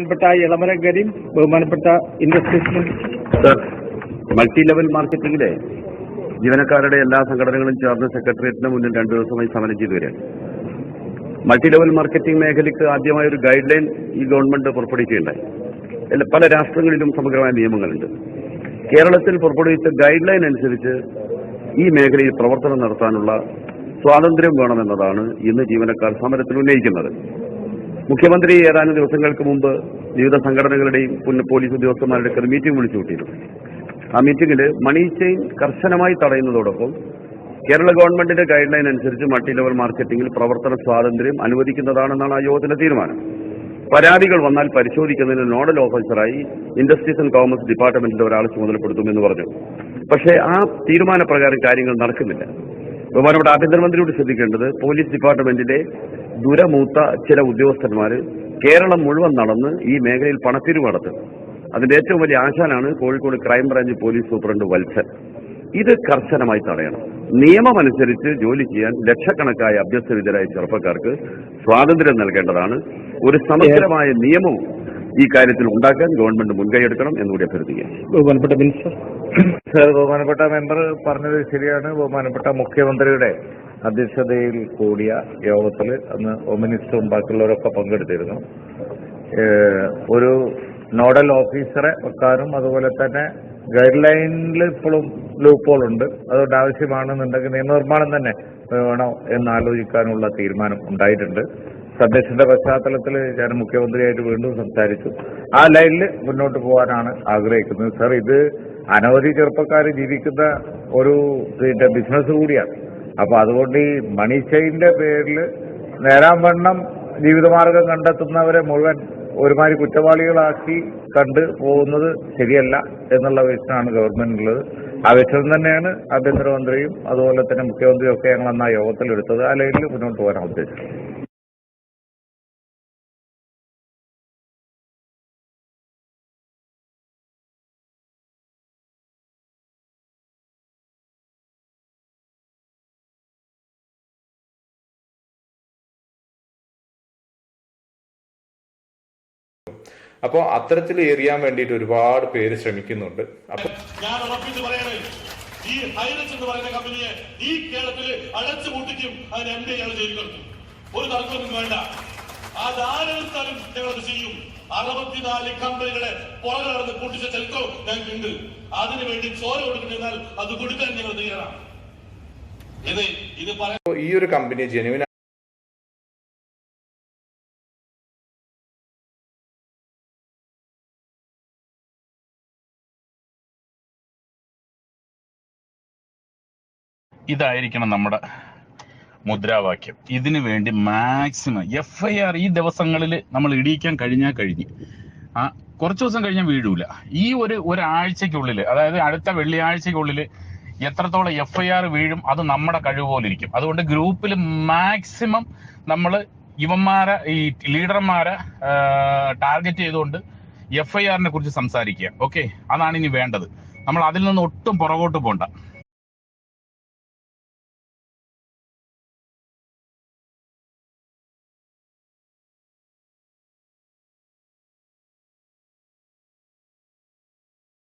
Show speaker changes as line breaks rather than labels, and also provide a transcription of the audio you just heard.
ബഹുമാനപ്പെട്ട ഇളമരം കരീം ബഹുമാനപ്പെട്ട industries
sir multi level മാർക്കറ്റിംഗിലെ ജീവനക്കാരുടെ എല്ലാ സംഘടനകളും ചേർന്ന് സെക്രട്ടേറിയറ്റിന് മുന്നിൽ രണ്ടു ദിവസമായി സമരം ചെയ്തു വരികയാണ്. മൾട്ടി ലെവൽ മാർക്കറ്റിംഗ് മേഖലയ്ക്ക് ആദ്യമായ ഒരു ഗൈഡ് ലൈൻ ഈ ഗവൺമെന്റ് പുറപ്പെടുവിക്കുകയുണ്ടായി. പല രാഷ്ട്രങ്ങളിലും സമഗ്രമായ നിയമങ്ങളുണ്ട്. കേരളത്തിൽ പുറപ്പെടുവിച്ച ഗൈഡ് ലൈൻ അനുസരിച്ച് ഈ മേഖലയിൽ പ്രവർത്തനം നടത്താനുള്ള സ്വാതന്ത്ര്യം വേണമെന്നതാണ് ഇന്ന് ജീവനക്കാർ സമരത്തിൽ ഉന്നയിക്കുന്നത്. മുഖ്യമന്ത്രി ഏതാനും ദിവസങ്ങൾക്ക് മുമ്പ് വിവിധ സംഘടനകളുടെയും പോലീസ് ഉദ്യോഗസ്ഥന്മാരുടെ ഒക്കെ മീറ്റിംഗ് വിളിച്ചു കൂട്ടിയിരുന്നു. ആ മീറ്റിംഗിൽ മണി ചെയിൻ കർശനമായി തടയുന്നതോടൊപ്പം കേരള ഗവൺമെന്റിന്റെ ഗൈഡ് ലൈൻ അനുസരിച്ച് മൾട്ടി ലെവൽ മാർക്കറ്റിംഗിൽ പ്രവർത്തന സ്വാതന്ത്ര്യം അനുവദിക്കുന്നതാണെന്നാണ് ആ യോഗത്തിന്റെ തീരുമാനം. പരാതികൾ വന്നാൽ പരിശോധിക്കുന്നതിന് നോഡൽ ഓഫീസറായി ഇൻഡസ്ട്രീസ് ആൻഡ് കോമേഴ്സ് ഡിപ്പാർട്ട്മെന്റിന്റെ ഒരാൾ ചുമതലപ്പെടുത്തുമെന്ന് പറഞ്ഞു. പക്ഷേ ആ തീരുമാനപ്രകാരം കാര്യങ്ങൾ നടക്കുന്നില്ല. ബഹുമാനപ്പെട്ട ആഭ്യന്തരമന്ത്രിയോട് ശ്രദ്ധിക്കേണ്ടത് പോലീസ് ഡിപ്പാർട്ട്മെന്റിലെ ദുരമൂത്ത ചില ഉദ്യോഗസ്ഥന്മാർ കേരളം മുഴുവൻ നടന്ന് ഈ മേഖലയിൽ പണപ്പിരിവ് നടത്തും. അതിന്റെ ഏറ്റവും വലിയ ആശാനാണ് Kozhikode crime branch police superintendent Valsan. ഇത് കർശനമായി തടയണം. നിയമമനുസരിച്ച് ജോലി ചെയ്യാൻ ലക്ഷക്കണക്കായ അഭ്യസ്തവിദ്യരായ ചെറുപ്പക്കാർക്ക് സ്വാതന്ത്ര്യം നൽകേണ്ടതാണ്. ഒരു സമഗ്രമായ നിയമവും ഈ കാര്യത്തിൽ ഉണ്ടാക്കാൻ ഗവൺമെന്റ് മുൻകൈയെടുക്കണം എന്നുകൂടി അഭ്യർത്ഥിക്കുക
ബഹുമാനപ്പെട്ട മിനിസ്റ്റർ.
ബഹുമാനപ്പെട്ട മെമ്പർ പറഞ്ഞത് ശരിയാണ്. ബഹുമാനപ്പെട്ട മുഖ്യമന്ത്രിയുടെ അധ്യക്ഷതയിൽ കൂടിയ യോഗത്തിൽ അന്ന് ഹോം ബാക്കിയുള്ളവരൊക്കെ പങ്കെടുത്തിരുന്നു. ഒരു നോഡൽ ഓഫീസറെ വെക്കാനും അതുപോലെ തന്നെ ഗൈഡ് ലൈനിൽ ഇപ്പോഴും ലൂപ്പോൾ ഉണ്ട് അതുകൊണ്ട് ആവശ്യമാണെന്നുണ്ടെങ്കിൽ നിയമനിർമ്മാണം തന്നെ വേണം എന്നാലോചിക്കാനുള്ള തീരുമാനം ഉണ്ടായിട്ടുണ്ട്. സന്ദേശത്തിന്റെ പശ്ചാത്തലത്തിൽ ഞാൻ മുഖ്യമന്ത്രിയായിട്ട് വീണ്ടും സംസാരിച്ചു. ആ ലൈനിൽ മുന്നോട്ട് പോകാനാണ് ആഗ്രഹിക്കുന്നത്. സർ ഇത് അനവധി ചെറുപ്പക്കാർ ജീവിക്കുന്ന ഒരു ബിസിനസ് കൂടിയാണ്. അപ്പൊ അതുകൊണ്ട് ഈ മണിച്ചയിന്റെ പേരിൽ നേരാൻ വണ്ണം ജീവിതമാർഗം കണ്ടെത്തുന്നവരെ മുഴുവൻ ഒരുമാതിരി കുറ്റവാളികളാക്കി കണ്ട് പോകുന്നത് ശരിയല്ല എന്നുള്ള വീക്ഷണമാണ് ഗവൺമെന്റിനുള്ളത്. ആ വീക്ഷണം തന്നെയാണ് ആഭ്യന്തരമന്ത്രിയും അതുപോലെ തന്നെ മുഖ്യമന്ത്രിയും ഒക്കെ ഞങ്ങൾ അന്ന് ആ യോഗത്തിലെടുത്തത്. ആ ലൈനിൽ മുന്നോട്ട് പോകാനാണ് ഉദ്ദേശിച്ചത്.
അപ്പോൾ അത്തരത്തിൽ എറിയാൻ വേണ്ടിയിട്ട് ഒരുപാട് പേര് ശ്രമിക്കുന്നുണ്ട്. അപ്പൊ
ഞാൻ ഉറപ്പിച്ച് പറയണേ ഈ ഹൈറസ് എന്ന് പറയുന്ന കമ്പനിയെ ഈ കേരളത്തിൽ അടച്ചു പൂട്ടിക്കും. അതിന് എം ഡി ഞങ്ങൾ ഒരു തർക്കമൊന്നും വേണ്ട. അത് ആരെടുത്താലും ഞങ്ങളത് ചെയ്യും. അറുപത്തിനാല് കമ്പനികളെ പുറകെ നടന്ന് പൂട്ടിച്ച ചരിത്രം ഞങ്ങൾക്കുണ്ട്. അതിനു വേണ്ടി ചോര കൊടുക്കുന്നാൽ അത് കൊടുക്കാൻ ഞങ്ങൾ തയ്യാറാണ്. ഇത് ഇത് പറയാൻ
ഈ ഒരു കമ്പനി ജെനുവിൻ
ഇതായിരിക്കണം നമ്മുടെ മുദ്രാവാക്യം. ഇതിനു വേണ്ടി മാക്സിമം എഫ് ഐ ആർ ഈ ദിവസങ്ങളിൽ നമ്മൾ ഇടിയിക്കാൻ കഴിഞ്ഞാൽ കഴിഞ്ഞ്. ആ കുറച്ച് ദിവസം കഴിഞ്ഞാൽ വീഴൂല. ഈ ഒരു ഒരാഴ്ചക്കുള്ളിൽ അതായത് അടുത്ത വെള്ളിയാഴ്ചക്കുള്ളിൽ എത്രത്തോളം എഫ് ഐ ആർ വീഴും അത് നമ്മുടെ കഴിവ് പോലെ ഇരിക്കും അതുകൊണ്ട് ഗ്രൂപ്പിൽ മാക്സിമം നമ്മൾ ഇവന്മാരെ ഈ ലീഡർമാരെ ടാർഗറ്റ് ചെയ്തുകൊണ്ട് എഫ് ഐ ആറിനെ കുറിച്ച് സംസാരിക്കുക. ഓക്കെ അതാണ് ഇനി വേണ്ടത്. നമ്മൾ അതിൽ നിന്ന് ഒട്ടും പുറകോട്ട് പോണ്ട.